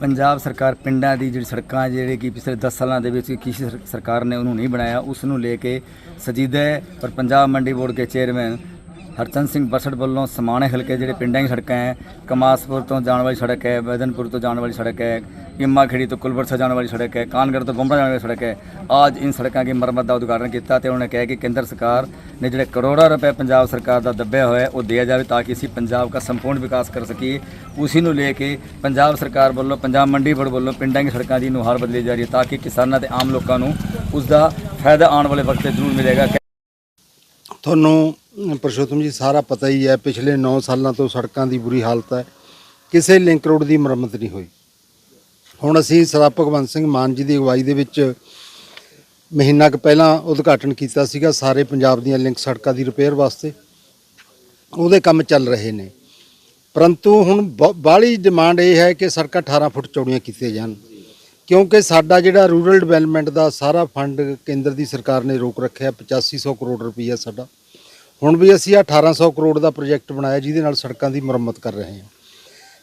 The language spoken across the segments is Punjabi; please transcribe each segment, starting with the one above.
ਪੰਜਾਬ ਸਰਕਾਰ ਪਿੰਡਾਂ ਦੀ ਜਿਹੜੀ ਸੜਕਾਂ ਜਿਹੜੇ ਕਿ ਪਿਛਲੇ 10 ਸਾਲਾਂ ਦੇ ਵਿੱਚ ਕਿਸੇ ਸਰਕਾਰ ਨੇ ਉਹਨੂੰ ਨਹੀਂ ਬਣਾਇਆ, ਉਸ ਨੂੰ ਲੈ ਕੇ ਸਜੀਦਾ ਹੈ, ਪਰ ਪੰਜਾਬ ਮੰਡੀ ਬੋਰਡ ਦੇ ਚੇਅਰਮੈਨ ਹਰਚੰਦ ਸਿੰਘ ਬਸੜ ਵੱਲੋਂ ਸਮਾਣੇ ਹਲਕੇ ਜਿਹੜੇ ਪਿੰਡਾਂ ਦੀ ਸੜਕਾਂ ਹੈ, ਕਮਾਸਪੁਰ ਤੋਂ ਜਾਣ ਵਾਲੀ ਸੜਕ ਹੈ, ਬੈਦਨਪੁਰ ਤੋਂ ਜਾਣ ਵਾਲੀ ਸੜਕ ਹੈ इम्मा खेड़ी तो कुलबरसा जाने वाली सड़क है कानगढ़ तो बुमरा जाने वाली सड़क है आज इन सड़कों की मरम्मत का उद्घाटन किया ਤੇ ਉਹਨਾਂ ਨੇ ਕਿਹਾ ਕਿ ਕੇਂਦਰ ਸਰਕਾਰ ਨੇ ਜਿਹੜੇ ਕਰੋੜਾਂ ਰੁਪਏ ਪੰਜਾਬ ਸਰਕਾਰ ਦਾ ਦੱਬਿਆ ਹੋਇਆ ਹੈ ਉਹ ਦਿਆ ਜਾਵੇ ਤਾਂ ਕਿ ਅਸੀਂ ਪੰਜਾਬ ਦਾ ਸੰਪੂਰਨ ਵਿਕਾਸ ਕਰ ਸਕੀਏ ਉਸੇ ਨੂੰ ਲੈ ਕੇ ਪੰਜਾਬ ਸਰਕਾਰ ਵੱਲੋਂ ਪੰਜਾਬ ਮੰਡੀ ਬੋਰਡ ਵੱਲੋਂ ਪਿੰਡਾਂ ਦੀ ਸੜਕਾਂ ਦੀ ਨੁਹਾਰ ਬਦਲੀ ਜਾ ਰਹੀ ਹੈ ਤਾਂ ਕਿ ਕਿਸਾਨਾਂ ਤੇ ਆਮ ਲੋਕਾਂ ਨੂੰ ਉਸ ਦਾ ਫਾਇਦਾ ਆਉਣ ਵਾਲੇ ਵਕਤ ਤੇ ਜ਼ਰੂਰ ਮਿਲੇਗਾ ਤੁਹਾਨੂੰ ਪਰਸ਼ੋਤਮ ਜੀ ਸਾਰਾ ਪਤਾ ਹੀ ਹੈ ਪਿਛਲੇ 9 ਸਾਲਾਂ ਤੋਂ ਸੜਕਾਂ ਦੀ ਬੁਰੀ ਹਾਲਤ ਹੈ ਕਿਸੇ ਲਿੰਕ ਰੋਡ ਦੀ ਮੁਰੰਮਤ ਨਹੀਂ ਹੋਈ ਹੁਣ ਅਸੀਂ ਸਰਦਾਰ ਭਗਵੰਤ ਸਿੰਘ ਮਾਨ ਜੀ ਦੀ ਅਗਵਾਈ ਦੇ ਵਿੱਚ ਮਹੀਨਾ ਕੁ ਪਹਿਲਾਂ ਉਦਘਾਟਨ ਕੀਤਾ ਸੀਗਾ ਸਾਰੇ ਪੰਜਾਬ ਦੀਆਂ ਲਿੰਕ ਸੜਕਾਂ ਦੀ ਰਿਪੇਅਰ ਵਾਸਤੇ। ਉਹਦੇ ਕੰਮ ਚੱਲ ਰਹੇ ਨੇ। ਪਰੰਤੂ ਹੁਣ ਬਾਹਲੀ ਡਿਮਾਂਡ ਇਹ ਹੈ ਕਿ ਸੜਕਾਂ 18 ਫੁੱਟ ਚੌੜੀਆਂ ਕੀਤੀਆਂ ਜਾਣ। ਕਿਉਂਕਿ ਸਾਡਾ ਜਿਹੜਾ ਰੂਰਲ ਡਿਵੈਲਪਮੈਂਟ ਦਾ ਸਾਰਾ ਫੰਡ ਕੇਂਦਰ ਦੀ ਸਰਕਾਰ ਨੇ ਰੋਕ ਰੱਖਿਆ 8500 ਕਰੋੜ ਰੁਪਈਆ ਸਾਡਾ। ਹੁਣ ਵੀ ਅਸੀਂ ਆਹ 1800 ਕਰੋੜ ਦਾ ਪ੍ਰੋਜੈਕਟ ਬਣਾਇਆ, ਜਿਹਦੇ ਨਾਲ ਸੜਕਾਂ ਦੀ ਮੁਰੰਮਤ ਕਰ ਰਹੇ ਹਾਂ।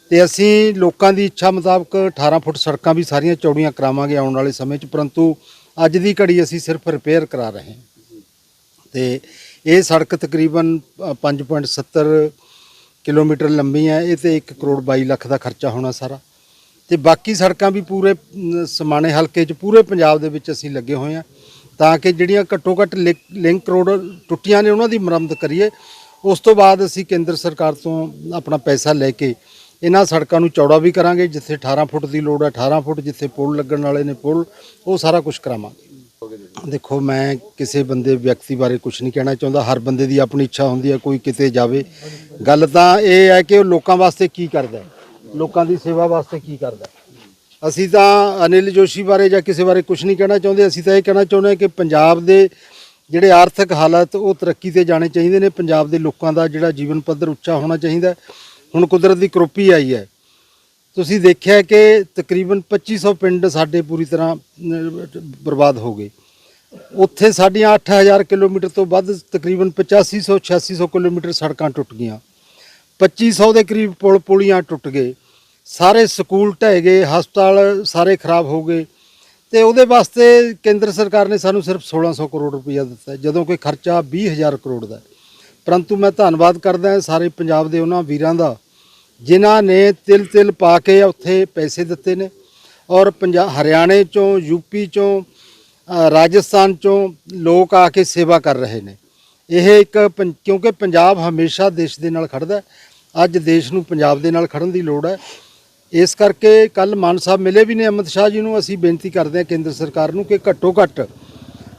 ਤੇ ਅਸੀਂ ਲੋਕਾਂ ਦੀ ਇੱਛਾ ਮੁਤਾਬਕ 18 ਫੁੱਟ ਸੜਕਾਂ ਵੀ ਸਾਰੀਆਂ ਚੌੜੀਆਂ ਕਰਾਵਾਂਗੇ ਆਉਣ ਵਾਲੇ ਸਮੇਂ 'ਚ ਪਰੰਤੂ ਅੱਜ ਦੀ ਘੜੀ ਅਸੀਂ ਸਿਰਫ ਰਿਪੇਅਰ ਕਰਾ ਰਹੇ ਹਾਂ। ਤੇ ਇਹ ਸੜਕ ਤਕਰੀਬਨ ਅ, 5.70 ਕਿਲੋਮੀਟਰ ਲੰਬੀ ਹੈ ਇਹ ਤੇ 1 ਕਰੋੜ 22 ਲੱਖ ਦਾ ਖਰਚਾ ਹੋਣਾ ਸਾਰਾ। ਤੇ ਬਾਕੀ ਸੜਕਾਂ ਵੀ ਪੂਰੇ ਸਮਾਣੇ ਹਲਕੇ 'ਚ ਪੂਰੇ ਪੰਜਾਬ ਦੇ ਵਿੱਚ ਅਸੀਂ ਲੱਗੇ ਹੋਏ ਹਾਂ ਤਾਂ ਕਿ ਜਿਹੜੀਆਂ ਘੱਟੋ ਘੱਟ ਲਿੰਕ- ਲਿੰਕ ਰੋਡ ਟੁੱਟੀਆਂ ਨੇ ਉਹਨਾਂ ਦੀ ਮੁਰੰਮਤ ਕਰੀਏ। ਉਸ ਤੋਂ ਬਾਅਦ ਅਸੀਂ ਕੇਂਦਰ ਸਰਕਾਰ ਤੋਂ ਆਪਣਾ ਪੈਸਾ ਲੈ ਕੇ ਇਹਨਾਂ ਸੜਕਾਂ ਨੂੰ ਚੌੜਾ ਵੀ ਕਰਾਂਗੇ, ਜਿੱਥੇ 18 ਫੁੱਟ ਦੀ ਲੋੜ ਹੈ 18 ਫੁੱਟ ਜਿੱਥੇ ਪੁਲ ਲੱਗਣ ਵਾਲੇ ਨੇ ਪੁਲ, ਉਹ ਸਾਰਾ ਕੁਝ ਕਰਾਵਾਂਗੇ। ਦੇਖੋ, ਮੈਂ ਕਿਸੇ ਬੰਦੇ ਵਿਅਕਤੀ ਬਾਰੇ ਕੁਝ ਨਹੀਂ ਕਹਿਣਾ ਚਾਹੁੰਦਾ, ਹਰ ਬੰਦੇ ਦੀ ਆਪਣੀ ਇੱਛਾ ਹੁੰਦੀ ਹੈ, ਕੋਈ ਕਿਤੇ ਜਾਵੇ। ਗੱਲ ਤਾਂ ਇਹ ਹੈ ਕਿ ਉਹ ਲੋਕਾਂ ਵਾਸਤੇ ਕੀ ਕਰਦਾ ਹੈ, ਲੋਕਾਂ ਦੀ ਸੇਵਾ ਵਾਸਤੇ ਕੀ ਕਰਦਾ ਅਸੀਂ ਤਾਂ ਅਨਿਲ ਜੋਸ਼ੀ ਬਾਰੇ ਜਾਂ ਕਿਸੇ ਬਾਰੇ ਕੁਝ ਨਹੀਂ ਕਹਿਣਾ ਚਾਹੁੰਦੇ, ਅਸੀਂ ਤਾਂ ਇਹ ਕਹਿਣਾ ਚਾਹੁੰਦੇ ਹਾਂ ਕਿ ਪੰਜਾਬ ਦੇ ਜਿਹੜੇ ਆਰਥਿਕ ਹਾਲਾਤ ਉਹ ਤਰੱਕੀ ਤੇ ਜਾਣੇ ਚਾਹੀਦੇ ਨੇ। ਪੰਜਾਬ ਦੇ ਲੋਕਾਂ ਦਾ ਜਿਹੜਾ ਜੀਵਨ ਪੱਧਰ ਉੱਚਾ ਹੋਣਾ ਚਾਹੀਦਾ। ਹੁਣ ਕੁਦਰਤ ਦੀ ਕਰੋਪੀ ਆਈ ਹੈ। ਤੁਸੀਂ ਦੇਖਿਆ ਕਿ ਤਕਰੀਬਨ 2500 ਪਿੰਡ ਸਾਡੇ ਪੂਰੀ ਤਰ੍ਹਾਂ ਬਰਬਾਦ ਹੋ ਗਏ। ਉੱਥੇ ਸਾਡੀਆਂ 8000 ਕਿਲੋਮੀਟਰ ਤੋਂ ਵੱਧ ਤਕਰੀਬਨ 8500 8600 ਕਿਲੋਮੀਟਰ ਸੜਕਾਂ ਟੁੱਟ ਗਈਆਂ। 2500 ਦੇ ਕਰੀਬ ਪੁਲ ਪੁਲੀਆਂ ਟੁੱਟ ਗਏ। ਸਾਰੇ ਸਕੂਲ ਢਹਿ ਗਏ, ਹਸਪਤਾਲ ਸਾਰੇ ਖਰਾਬ ਹੋ ਗਏ। ਤੇ ਉਹਦੇ ਵਾਸਤੇ ਕੇਂਦਰ ਸਰਕਾਰ ਨੇ ਸਾਨੂੰ ਸਿਰਫ 1600 ਕਰੋੜ ਰੁਪਈਆ ਦਿੱਤਾ ਜਦੋਂ ਕਿ ਖਰਚਾ 20000 ਕਰੋੜ ਦਾ ਪਰੰਤੂ ਮੈਂ ਧੰਨਵਾਦ ਕਰਦਾ ਸਾਰੇ ਪੰਜਾਬ ਦੇ ਉਹਨਾਂ ਵੀਰਾਂ ਦਾ, ਜਿਨ੍ਹਾਂ ਨੇ ਤਿਲ ਤਿਲ ਪਾ ਕੇ ਉੱਥੇ ਪੈਸੇ ਦਿੱਤੇ ਨੇ ਔਰ ਪੰਜਾਬ ਹਰਿਆਣੇ ਚੋਂ ਯੂਪੀ ਚੋਂ ਰਾਜਸਥਾਨ ਚੋਂ ਲੋਕ ਆ ਕੇ ਸੇਵਾ ਕਰ ਰਹੇ ਨੇ। ਇਹ ਇੱਕ ਪੰ- ਕਿਉਂਕਿ ਪੰਜਾਬ ਹਮੇਸ਼ਾ ਦੇਸ਼ ਦੇ ਨਾਲ ਖੜਦਾ ਅੱਜ ਦੇਸ਼ ਨੂੰ ਪੰਜਾਬ ਦੇ ਨਾਲ ਖੜਨ ਦੀ ਲੋੜ ਹੈ। ਇਸ ਕਰਕੇ ਕੱਲ ਮਾਨ ਸਾਹਿਬ ਮਿਲੇ ਵੀ ਨੇ ਅਮਿਤ ਸ਼ਾਹ ਜੀ ਨੂੰ, ਅਸੀਂ ਬੇਨਤੀ ਕਰਦੇ ਹਾਂ ਕੇਂਦਰ ਸਰਕਾਰ ਨੂੰ ਕਿ ਘੱਟੋ ਘੱਟ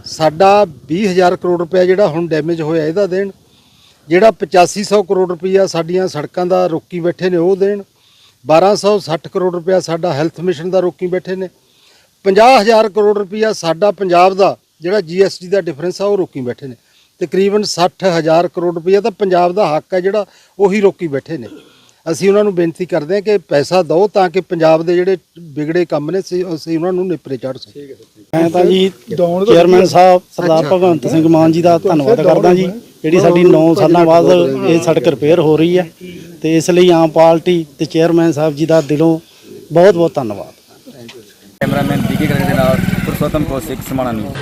ਸਾਡਾ 20000 ਕਰੋੜ ਰੁਪਏ ਜਿਹੜਾ ਹੁਣ ਡੈਮੇਜ ਹੋਇਆ ਇਹਦਾ ਦੇਣ, ਜਿਹੜਾ 8500 ਕਰੋੜ ਰੁਪਈਆ ਸਾਡੀਆਂ ਸੜਕਾਂ ਦਾ ਰੋਕੀ ਬੈਠੇ ਨੇ ਉਹ ਦੇਣ 1260 ਕਰੋੜ ਰੁਪਇਆ ਸਾਡਾ ਹੈਲਥ ਮਿਸ਼ਨ ਦਾ ਰੋਕੀ ਬੈਠੇ ਨੇ 50000 ਕਰੋੜ ਰੁਪਈਆ ਸਾਡਾ ਪੰਜਾਬ ਦਾ ਜਿਹੜਾ ਜੀਐਸਟੀ ਦਾ ਡਿਫਰੈਂਸ ਆ ਉਹ ਰੋਕੀ ਬੈਠੇ ਨੇ, ਤਕਰੀਬਨ 60000 ਕਰੋੜ ਰੁਪਈਆ ਤਾਂ ਪੰਜਾਬ ਦਾ ਹੱਕ ਹੈ ਜਿਹੜਾ, ਉਹੀ ਰੋਕੀ ਬੈਠੇ ਨੇ। ਅਸੀਂ ਉਹਨਾਂ ਨੂੰ ਬੇਨਤੀ ਕਰਦੇ ਹਾਂ ਕਿ ਪੈਸਾ ਦਿਓ ਤਾਂ ਕਿ ਪੰਜਾਬ ਦੇ ਜਿਹੜੇ ਵਿਗੜੇ ਕੰਮ ਨੇ ਅਸੀਂ ਅਸੀਂ ਉਹਨਾਂ ਨੂੰ ਨਿਪਰੇ ਚੜ ਸਕੀਏ। ਮੈਂ ਤਾਂ ਜੀ ਚੇਅਰਮੈਨ ਸਾਹਿਬ ਸਰਦਾਰ ਭਗਵੰਤ ਸਿੰਘ ਮਾਨ ਜੀ ਦਾ ਧੰਨਵਾਦ ਕਰਦਾ ਜੀ ਜਿਹੜੀ ਸਾਡੀ 9 ਸਾਲਾਂ ਬਾਅਦ ਇਹ ਸੜਕ ਰਿਪੇਅਰ ਹੋ ਰਹੀ ਹੈ। ਤੇ ਇਸ ਲਈ ਆਮ ਪਾਰਟੀ ਤੇ ਚੇਅਰਮੈਨ ਸਾਹਿਬ ਜੀ ਦਾ ਦਿਲੋਂ ਬਹੁਤ ਬਹੁਤ ਧੰਨਵਾਦ। ਕੈਮਰਾਮੈਨ ਬੀਕੇ ਗਰਗ ਦੇ ਨਾਲ ਪੁਰਸ਼ੋਤਮ ਕੌਸ਼ਿਕ ਸਮਾਣਾ ਨਿਊਜ਼।